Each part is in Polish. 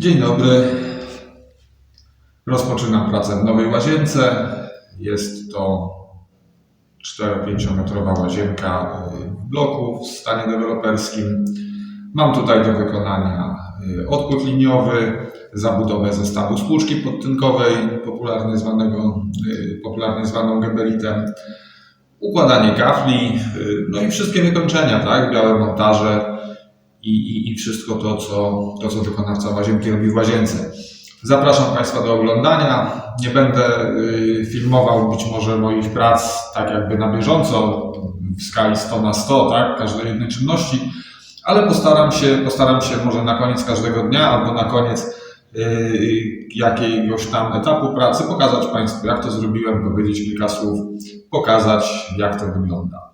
Dzień dobry. Rozpoczynam pracę w nowej łazience. Jest to 4-5 metrowa łazienka y, w bloku w stanie deweloperskim. Mam tutaj do wykonania y, odpływ liniowy, zabudowę zestawu spłuczki podtynkowej, popularnie, zwanego, y, popularnie zwaną gebelitem, układanie kafli, no i wszystkie wykończenia, tak? Białe montaże, i, i, i wszystko to co, to, co wykonawca łazienki robi w łazience. Zapraszam Państwa do oglądania. Nie będę y, filmował być może moich prac tak jakby na bieżąco, w skali 100 na 100, tak, każdej jednej czynności, ale postaram się, postaram się może na koniec każdego dnia albo na koniec y, jakiegoś tam etapu pracy pokazać Państwu, jak to zrobiłem, powiedzieć kilka słów, pokazać, jak to wygląda.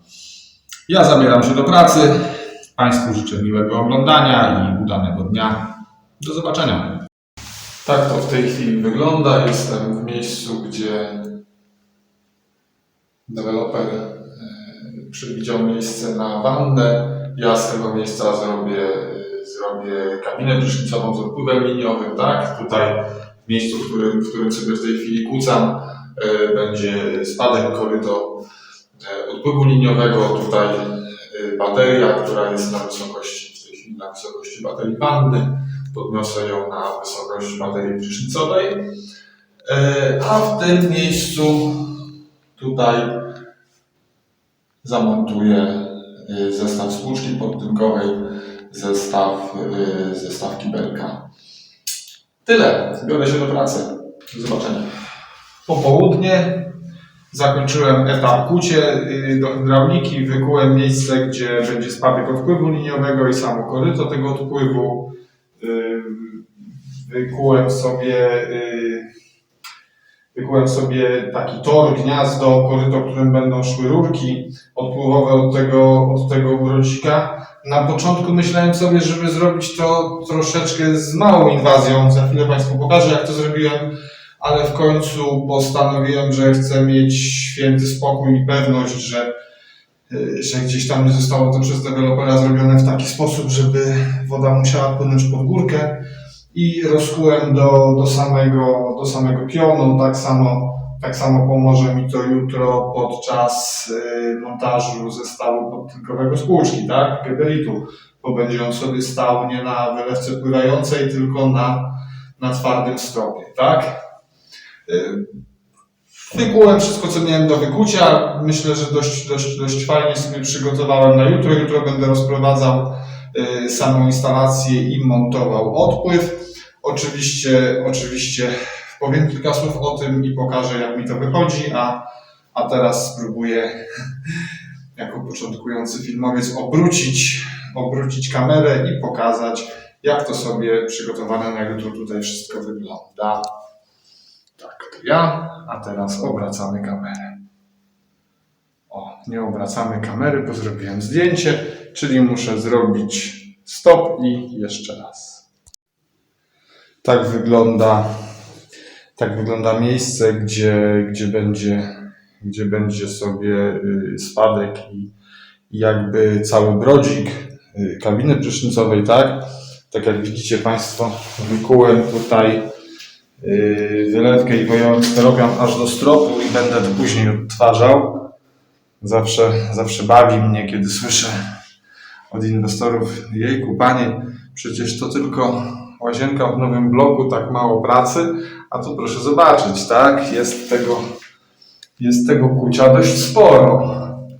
Ja zabieram się do pracy. Państwu życzę miłego oglądania i udanego dnia. Do zobaczenia. Tak to w tej chwili wygląda. Jestem w miejscu, gdzie deweloper e, przewidział miejsce na wannę. Ja z tego miejsca zrobię, e, zrobię kabinę prysznicową z odpływem liniowym, tak? Tutaj w miejscu, w którym, w którym sobie w tej chwili kłócam, e, będzie spadek koryto odpływu liniowego. Tutaj bateria, która jest na wysokości, w tej chwili na wysokości baterii wanny. Podniosę ją na wysokość baterii prysznicowej. E, A w tym miejscu tutaj zamontuję y, zestaw spłuczki podtynkowej, zestaw, y, zestaw kibelka. Tyle. Biorę się do pracy. Do zobaczenia. Popołudnie Zakończyłem etap kucie y, do hydrauliki, wykułem miejsce, gdzie będzie spadek odpływu liniowego i samo koryto tego odpływu. Y, Wykułem sobie, y, wykułem sobie taki tor, gniazdo, koryto, którym będą szły rurki odpływowe od tego, od tego grodzika. Na początku myślałem sobie, żeby zrobić to troszeczkę z małą inwazją. Za chwilę Państwu pokażę, jak to zrobiłem ale w końcu postanowiłem, że chcę mieć święty spokój i pewność, że, y, że gdzieś tam nie zostało to przez dewelopera zrobione w taki sposób, żeby woda musiała płynąć pod górkę i rozkułem do, do, samego, do samego pionu. Tak samo, tak samo pomoże mi to jutro podczas y, montażu zestawu podtynkowego spłuczki, tak, gebelitu, bo będzie on sobie stał nie na wylewce pływającej, tylko na, na twardym stropie, tak. Wykułem wszystko, co miałem do wykucia. Myślę, że dość, dość, dość fajnie sobie przygotowałem na jutro. Jutro będę rozprowadzał y, samą instalację i montował odpływ. Oczywiście, oczywiście powiem kilka słów o tym i pokażę, jak mi to wychodzi, a, a teraz spróbuję jako początkujący filmowiec obrócić, obrócić kamerę i pokazać, jak to sobie przygotowane na jutro tutaj wszystko wygląda. Tak, to ja, a teraz obracamy kamerę. O, nie obracamy kamery, bo zrobiłem zdjęcie, czyli muszę zrobić stop i jeszcze raz. Tak wygląda, tak wygląda miejsce, gdzie, gdzie, będzie, gdzie będzie sobie y, spadek i, jakby cały brodzik y, kabiny prysznicowej, tak? Tak jak widzicie Państwo, wykułem tutaj yy, wylewkę i steropian aż do stropu i będę to później odtwarzał. Zawsze, zawsze bawi mnie, kiedy słyszę od inwestorów, jejku panie, przecież to tylko łazienka w nowym bloku, tak mało pracy, a tu proszę zobaczyć, tak, jest tego, jest tego kucia dość sporo.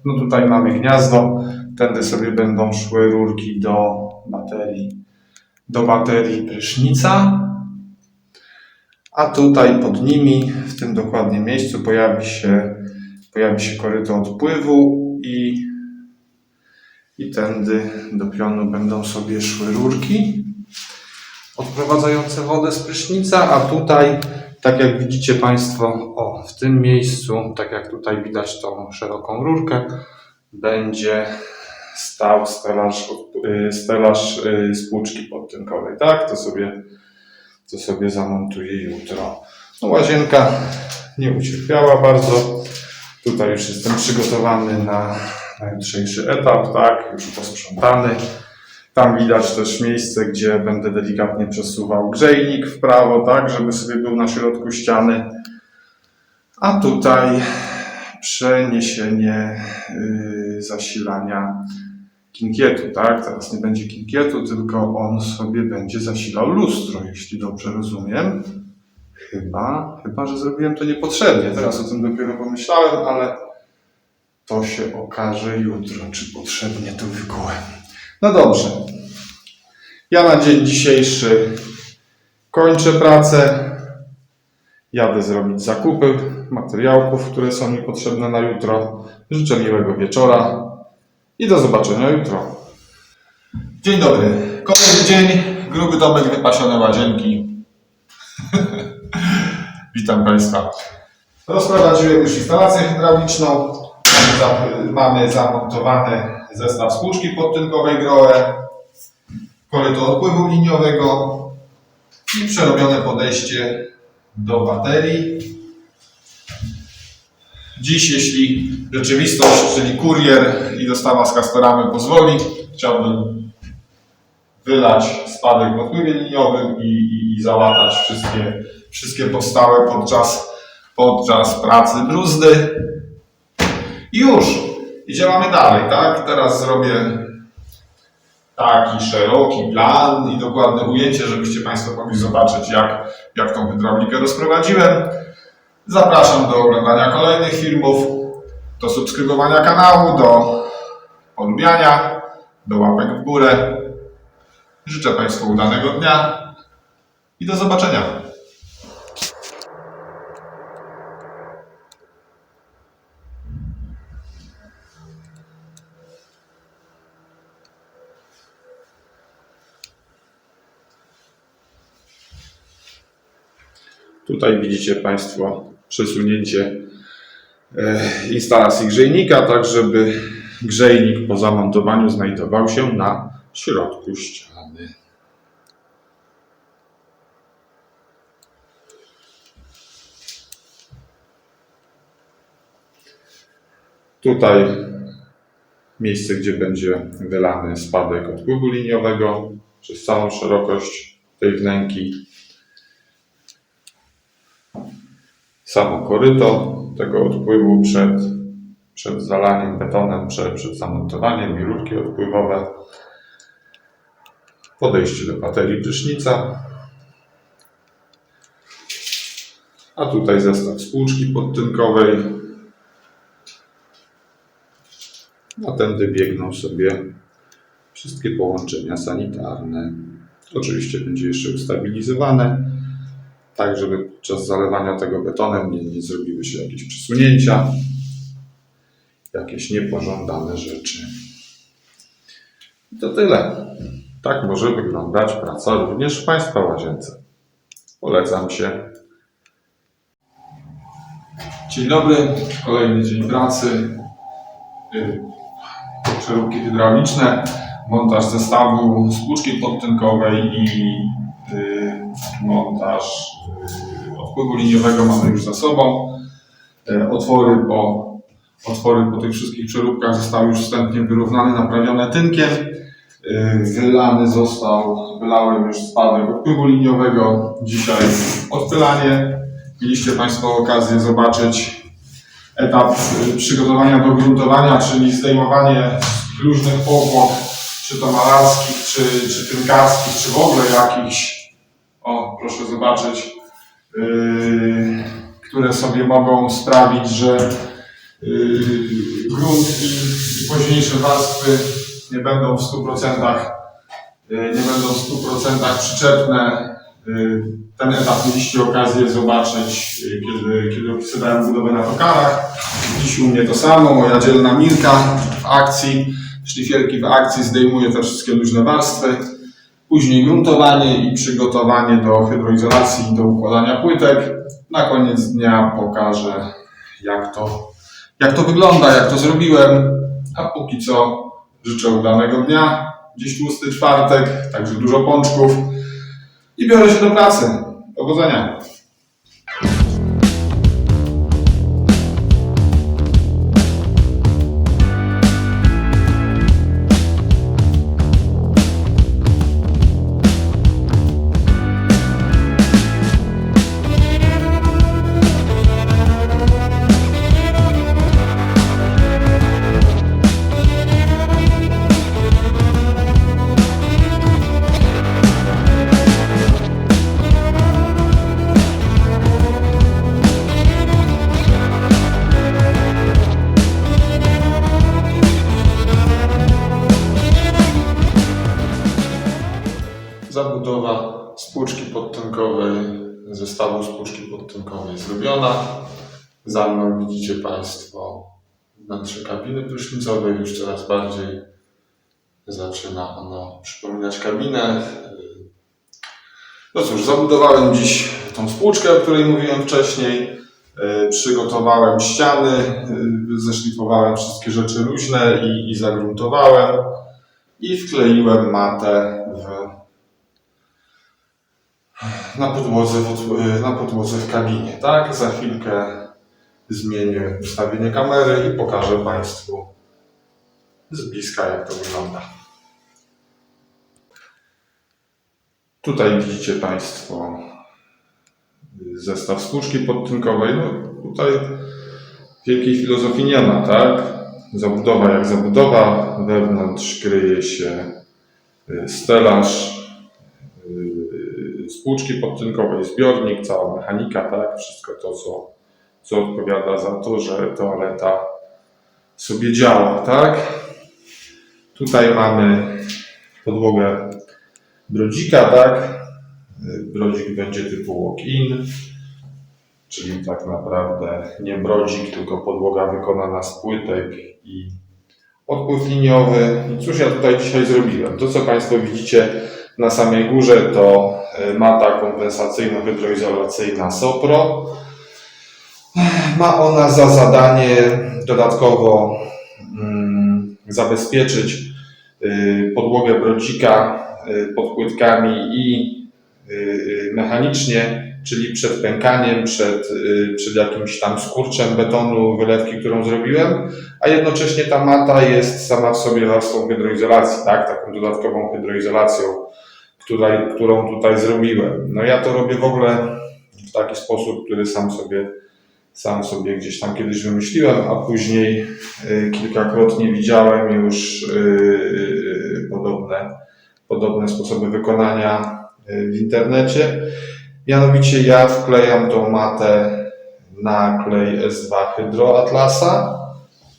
No tutaj mamy gniazdo, tędy sobie będą szły rurki do baterii, do baterii prysznica. A tutaj pod nimi, w tym dokładnie miejscu, pojawi się, pojawi się koryto odpływu i, i tędy do pionu będą sobie szły rurki odprowadzające wodę z prysznica, a tutaj, tak jak widzicie Państwo, o, w tym miejscu, tak jak tutaj widać tą szeroką rurkę, będzie stał stelaż, y, stelaż y, spłuczki podtynkowej, tak? To sobie to sobie zamontuję jutro. No, łazienka nie ucierpiała bardzo. Tutaj już jestem przygotowany na, na jutrzejszy etap, tak, już posprzątany. Tam widać też miejsce, gdzie będę delikatnie przesuwał grzejnik w prawo, tak, żeby sobie był na środku ściany. A tutaj przeniesienie yy, zasilania kinkietu, tak? Teraz nie będzie kinkietu, tylko on sobie będzie zasilał lustro, jeśli dobrze rozumiem. Chyba, chyba, że zrobiłem to niepotrzebnie. Teraz o tym dopiero pomyślałem, ale to się okaże jutro, czy potrzebnie to wykułem. No dobrze. Ja na dzień dzisiejszy kończę pracę. Jadę zrobić zakupy materiałów, które są mi potrzebne na jutro. Życzę miłego wieczora i do zobaczenia jutro. Dzień dobry. Kolejny dzień, gruby domek, wypasione łazienki. Witam Państwa. Rozprowadziłem już instalację hydrauliczną. Mamy, za, mamy zamontowany zestaw spłuczki podtynkowej Groe, koryto odpływu liniowego i przerobione podejście do baterii. Dziś, jeśli rzeczywistość, czyli kurier i dostawa z Castoramy pozwoli, chciałbym wylać spadek w odpływie liniowym i, i, i załatać wszystkie, wszystkie powstałe podczas, podczas pracy bruzdy. I już! I działamy dalej, tak? Teraz zrobię taki szeroki plan i dokładne ujęcie, żebyście Państwo mogli zobaczyć, jak, jak tą hydraulikę rozprowadziłem. Zapraszam do oglądania kolejnych filmów, do subskrybowania kanału, do polubiania, do łapek w górę. Życzę Państwu udanego dnia i do zobaczenia. Tutaj widzicie Państwo przesunięcie e, instalacji grzejnika, tak żeby grzejnik po zamontowaniu znajdował się na środku ściany. Tutaj miejsce, gdzie będzie wylany spadek odpływu liniowego przez całą szerokość tej wnęki. Samo koryto tego odpływu przed, przed zalaniem betonem, przed, przed zamontowaniem i rurki odpływowe. Podejście do baterii prysznica. A tutaj zestaw spłuczki podtynkowej. A tędy biegną sobie wszystkie połączenia sanitarne. Oczywiście będzie jeszcze ustabilizowane, tak żeby podczas zalewania tego betonem nie, nie zrobiły się jakieś przesunięcia, jakieś niepożądane rzeczy. I to tyle. Tak może wyglądać praca również w Państwa łazience. Polecam się. Dzień dobry, kolejny dzień pracy. Yy, Przeróbki hydrauliczne, montaż zestawu spłuczki podtynkowej i yy, montaż yy, odpływu liniowego mamy już za sobą. Yy, Otwory po, otwory po tych wszystkich przeróbkach zostały już wstępnie wyrównane, naprawione tynkiem. Yy, Wylany został, wylałem już spadek odpływu liniowego. Dzisiaj odpylanie. Mieliście Państwo okazję zobaczyć etap y, przygotowania do gruntowania, czyli zdejmowanie różnych powłok, czy to malarskich, czy, czy tynkarskich, czy w ogóle jakichś, o proszę zobaczyć, yy, które sobie mogą sprawić, że yy, grunt i, późniejsze warstwy nie będą w 100%, yy, nie będą w 100% przyczepne. Yy, ten etap mieliście okazję zobaczyć, yy, kiedy, kiedy opisywałem budowę na tokarach. Dziś u mnie to samo, moja dzielna Mirka w akcji, szlifierki w akcji zdejmuje te wszystkie luźne warstwy. Później gruntowanie i przygotowanie do hydroizolacji i do układania płytek. Na koniec dnia pokażę, jak to, jak to wygląda, jak to zrobiłem. A póki co życzę udanego dnia. Dziś tłusty czwartek, także dużo pączków. I biorę się do pracy. Powodzenia. Zabudowa spłuczki podtynkowej, zestawu spłuczki podtynkowej zrobiona. Za mną widzicie Państwo wnętrze kabiny prysznicowej. Już coraz bardziej zaczyna ono przypominać kabinę. No cóż, zabudowałem dziś tą spłuczkę, o której mówiłem wcześniej. Przygotowałem ściany, zeszlifowałem wszystkie rzeczy luźne i, i zagruntowałem. I wkleiłem matę w, na, podłodze, yy, na podłodze w kabinie. Tak, za chwilkę zmienię ustawienie kamery i pokażę Państwu z bliska, jak to wygląda. Tutaj widzicie Państwo zestaw spłuczki podtynkowej. No, tutaj wielkiej filozofii nie ma, tak? Zabudowa jak zabudowa, wewnątrz kryje się y, stelaż spłuczki podtynkowej, zbiornik, cała mechanika, tak? Wszystko to, co, co odpowiada za to, że toaleta sobie działa, tak? Tutaj mamy podłogę brodzika, tak? Brodzik będzie typu walk-in, czyli tak naprawdę nie brodzik, tylko podłoga wykonana z płytek i odpływ liniowy. I cóż ja tutaj dzisiaj zrobiłem? To, co Państwo widzicie na samej górze, to e, mata kompensacyjno-hydroizolacyjna Sopro. Ma ona za zadanie dodatkowo mm, zabezpieczyć y, podłogę brodzika y, pod płytkami i y, mechanicznie, czyli przed pękaniem, przed, przed jakimś tam skurczem betonu, wylewki, którą zrobiłem, a jednocześnie ta mata jest sama w sobie warstwą hydroizolacji, tak, taką dodatkową hydroizolacją, która, którą tutaj zrobiłem. No ja to robię w ogóle w taki sposób, który sam sobie, sam sobie gdzieś tam kiedyś wymyśliłem, a później y, kilkakrotnie widziałem już y, y, podobne, podobne sposoby wykonania w internecie. Mianowicie ja wklejam tą matę na klej S2 Hydro Atlasa.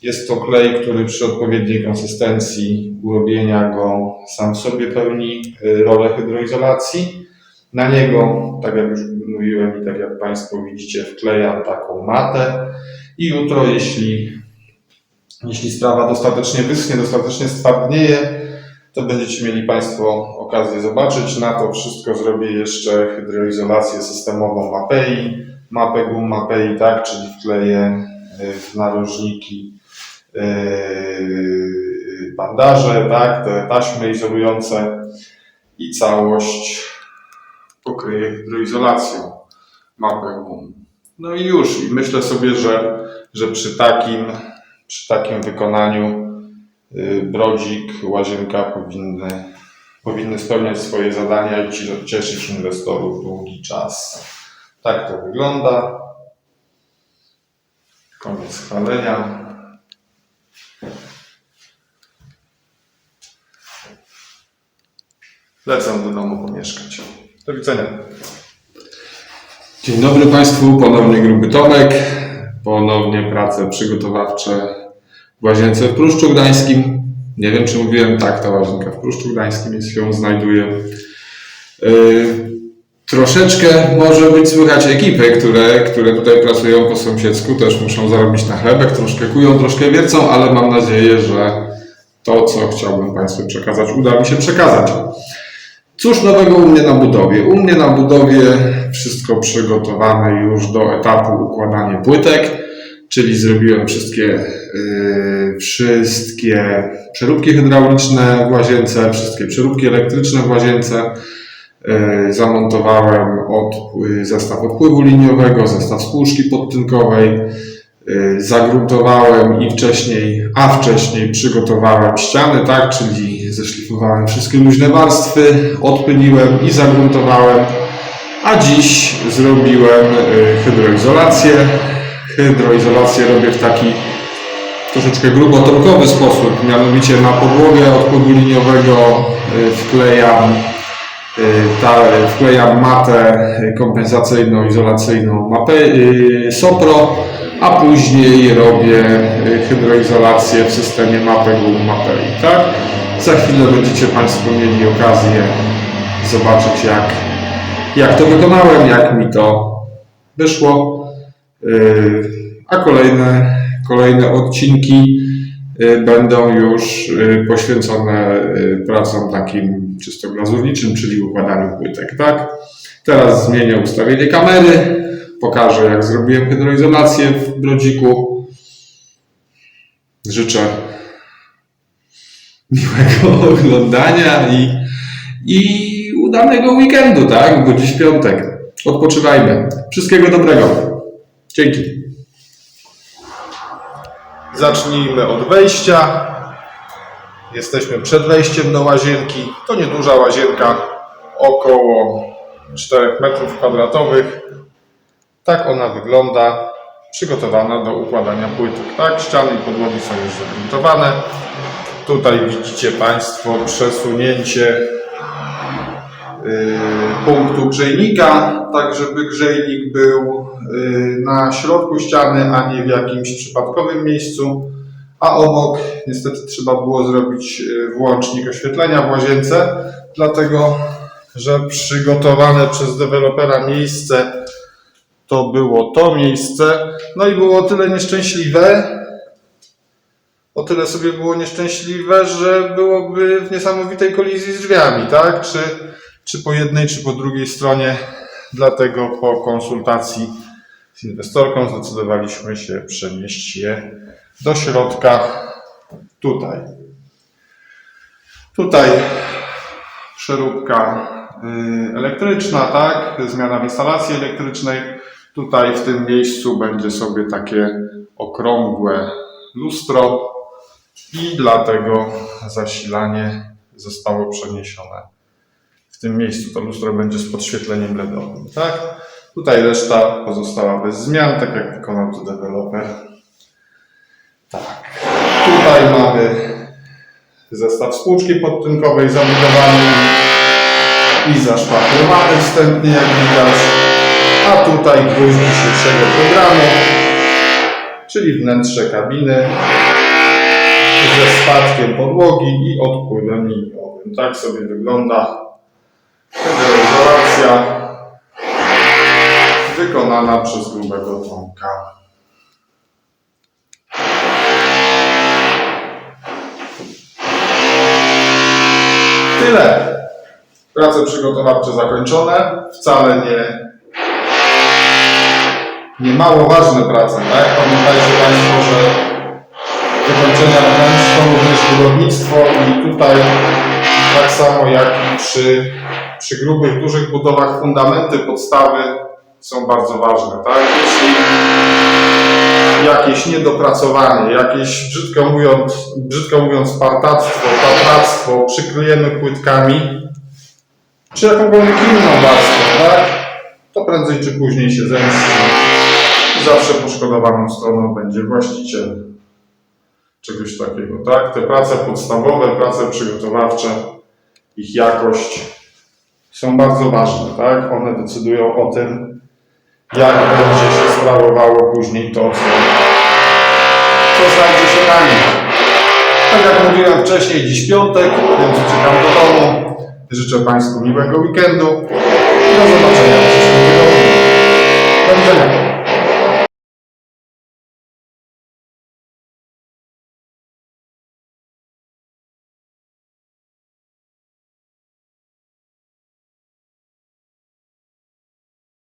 Jest to klej, który przy odpowiedniej konsystencji urobienia go sam w sobie pełni y, rolę hydroizolacji. Na niego, tak jak już mówiłem i tak jak Państwo widzicie, wklejam taką matę i jutro, jeśli, jeśli sprawa dostatecznie wyschnie, dostatecznie stwardnieje, to będziecie mieli Państwo okazję zobaczyć. Na to wszystko zrobię jeszcze hydroizolację systemową Mapei, mapę gum Mapei, tak, czyli wkleję y, w narożniki bandaże, tak, te taśmy izolujące i całość pokryję hydroizolacją mapę gum. No i już, i myślę sobie, że, że przy takim, przy takim wykonaniu y, brodzik, łazienka powinny, powinny spełniać swoje zadania i ci- cieszyć inwestorów długi czas. Tak to wygląda. Koniec chwalenia. Lecę do domu pomieszkać. Do widzenia. Dzień dobry Państwu, ponownie Gruby Tomek. Ponownie prace przygotowawcze w łazience w Pruszczu Gdańskim. Nie wiem, czy mówiłem, tak, ta łazienka w Pruszczu Gdańskim się znajduje. Yy, troszeczkę może być słychać ekipy, które, które tutaj pracują po sąsiedzku, też muszą zarobić na chlebek, troszkę kują, troszkę wiercą, ale mam nadzieję, że to, co chciałbym Państwu przekazać, uda mi się przekazać. Cóż nowego u mnie na budowie? U mnie na budowie wszystko przygotowane już do etapu układania płytek, czyli zrobiłem wszystkie, yy, wszystkie przeróbki hydrauliczne w łazience, wszystkie przeróbki elektryczne w łazience. Yy, zamontowałem od, yy, zestaw odpływu liniowego, zestaw spłuczki podtynkowej, zagruntowałem i wcześniej, a wcześniej przygotowałem ściany, tak, czyli zeszlifowałem wszystkie luźne warstwy, odpyliłem i zagruntowałem, a dziś zrobiłem y, hydroizolację. Hydroizolację robię w taki troszeczkę grubotonkowy sposób, mianowicie na podłogę odpływu liniowego y, wklejam y, ta, wklejam matę kompensacyjno-izolacyjną mapę, y, Sopro, a później robię y, hydroizolację w systemie mapę Google Mapei, tak? Za chwilę będziecie Państwo mieli okazję zobaczyć jak, jak to wykonałem, jak mi to wyszło. A kolejne, kolejne odcinki będą już yy, poświęcone yy, pracom takim czysto glazurniczym, czyli układaniu płytek, tak? Teraz zmienię ustawienie kamery, pokażę jak zrobiłem hydroizolację w brodziku. Życzę miłego oglądania i, i udanego weekendu, tak? Bo dziś piątek. Odpoczywajmy. Wszystkiego dobrego. Dzięki. Zacznijmy od wejścia. Jesteśmy przed wejściem do łazienki. To nieduża łazienka, około 4 metrów kwadratowych. Tak ona wygląda, przygotowana do układania płytek. Tak, ściany i podłogi są już zagruntowane. Tutaj widzicie Państwo przesunięcie yy, punktu grzejnika, tak żeby grzejnik był na środku ściany, a nie w jakimś przypadkowym miejscu. A obok niestety trzeba było zrobić yy, włącznik oświetlenia w łazience, dlatego że przygotowane przez dewelopera miejsce to było to miejsce. No i było o tyle nieszczęśliwe, o tyle sobie było nieszczęśliwe, że byłoby w niesamowitej kolizji z drzwiami, tak? Czy, czy po jednej, czy po drugiej stronie. Dlatego po konsultacji z inwestorką zdecydowaliśmy się przenieść je do środka tutaj. Tutaj przeróbka y, elektryczna, tak? Zmiana w instalacji elektrycznej. Tutaj w tym miejscu będzie sobie takie okrągłe lustro i dlatego zasilanie zostało przeniesione w tym miejscu. To lustro będzie z podświetleniem LEDowym, tak? Tutaj reszta pozostała bez zmian, tak jak wykonał to deweloper. Tak. Tutaj mamy zestaw spłuczki podtynkowej zabudowany i zaszpachlowany wstępnie, jak widać. A tutaj gwóźdź dzisiejszego programu, czyli wnętrze kabiny ze spadkiem podłogi i odpływem liniowym. Tak sobie wygląda hydroizolacja wykonana przez grubego Tomka. Tyle. Prace przygotowawcze zakończone. Wcale nie, nie mało ważne prace, tak? Pamiętajcie Państwo, że wykończenia wnętrz to również budownictwo i tutaj tak samo jak i przy, przy grubych, dużych budowach fundamenty, podstawy są bardzo ważne, tak? Jeśli jakieś niedopracowanie, jakieś brzydko mówiąc, brzydko mówiąc partactwo, patractwo przykryjemy płytkami, czy jakąkolwiek inną warstwą, tak? To prędzej czy później się zemści. Zawsze poszkodowaną stroną będzie właściciel czegoś takiego, tak? Te prace podstawowe, prace przygotowawcze, ich jakość są bardzo ważne, tak? One decydują o tym, jak będzie się sprawowało później to, co, co znajdzie się na nim. Tak jak mówiłem wcześniej, dziś piątek, więc uciekam do domu. Życzę Państwu miłego weekendu. Do zobaczenia